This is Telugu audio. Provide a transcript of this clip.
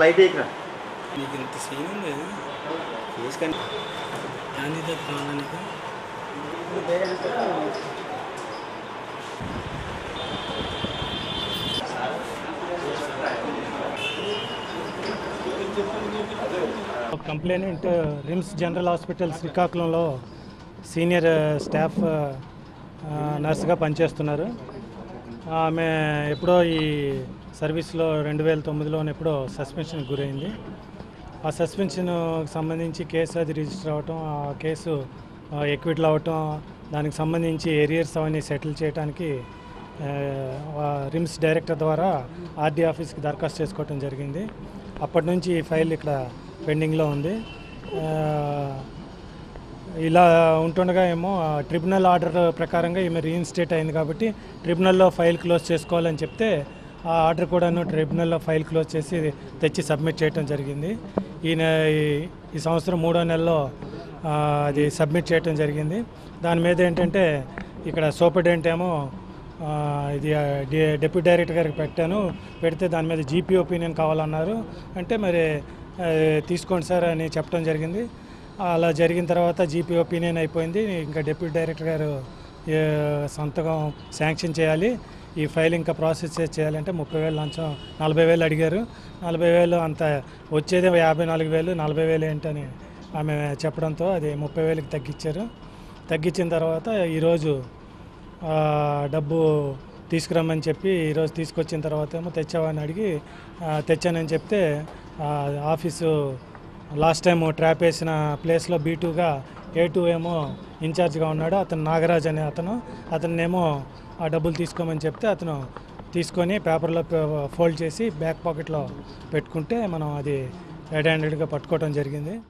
లైట్ నీకు ఇంత సీన్ ఉంది? దాని నీకు కంప్లైంట్ రిమ్స్ జనరల్ హాస్పిటల్ శ్రీకాకుళంలో సీనియర్ స్టాఫ్ నర్సుగా పనిచేస్తున్నారు. ఆమె ఎప్పుడో ఈ సర్వీస్లో రెండు వేల తొమ్మిదిలో ఎప్పుడో సస్పెన్షన్కి గురైంది. ఆ సస్పెన్షన్కి సంబంధించి కేసు అది రిజిస్టర్ అవ్వటం ఆ కేసు ఎక్విట్లు అవ్వటం దానికి సంబంధించి ఏరియర్స్ అవన్నీ సెటిల్ చేయడానికి రిమ్స్ డైరెక్టర్ ద్వారా ఆర్డీ ఆఫీస్కి దరఖాస్తు చేసుకోవటం జరిగింది. అప్పటి నుంచి ఈ ఫైల్ ఇక్కడ పెండింగ్లో ఉంది. ఇలా ఉంటుండగా ఏమో ట్రిబ్యునల్ ఆర్డర్ ప్రకారంగా ఈమె రీఇన్స్టేట్ అయింది కాబట్టి ట్రిబ్యునల్లో ఫైల్ క్లోజ్ చేసుకోవాలని చెప్తే ఆ ఆర్డర్ కూడాను ట్రిబ్యునల్లో ఫైల్ క్లోజ్ చేసి తెచ్చి సబ్మిట్ చేయడం జరిగింది. ఈయన ఈ- సంవత్సరం మూడో నెలలో అది సబ్మిట్ చేయడం జరిగింది. దాని మీద ఏంటంటే ఇక్కడ సూపరింటెండెంట్ ఏమో ఇది డిప్యూటీ డైరెక్టర్ గారికి పెట్టాను. పెడితే దాని మీద జీపీ ఒపీనియన్ కావాలన్నారు. అంటే మరి తీసుకోండి సార్ అని చెప్పడం జరిగింది. అలా జరిగిన తర్వాత జీపీ ఒపీనియన్ అయిపోయింది. ఇంకా డిప్యూటీ డైరెక్టర్ గారు సంతకం శాంక్షన్ చేయాలి. ఈ ఫైల్ ఇంకా ప్రాసెస్ చేయాలంటే ముప్పై వేలు లంచం నలభై వేలు అడిగారు. నలభై వేలు అంత వచ్చేది యాభై నాలుగు వేలు నలభై వేలు ఏంటని ఆమె చెప్పడంతో అది ముప్పై వేలకు తగ్గించారు. తగ్గించిన తర్వాత ఈరోజు డబ్బు తీసుకురమ్మని చెప్పి ఈరోజు తీసుకొచ్చిన తర్వాత ఏమో తెచ్చావని అడిగి తెచ్చానని చెప్తే ఆఫీసు లాస్ట్ టైం ట్రాప్ వేసిన ప్లేస్లో బీ టూగా ఏ టూ ఏమో ఇన్ఛార్జ్గా ఉన్నాడు. అతను నాగరాజ్ అనే అతను. అతన్నేమో ఆ డబ్బులు తీసుకోమని చెప్తే అతను తీసుకొని పేపర్లో ఫోల్డ్ చేసి బ్యాక్ పాకెట్లో పెట్టుకుంటే మనం అది రెడ్ హ్యాండెడ్గా పట్టుకోవడం జరిగింది.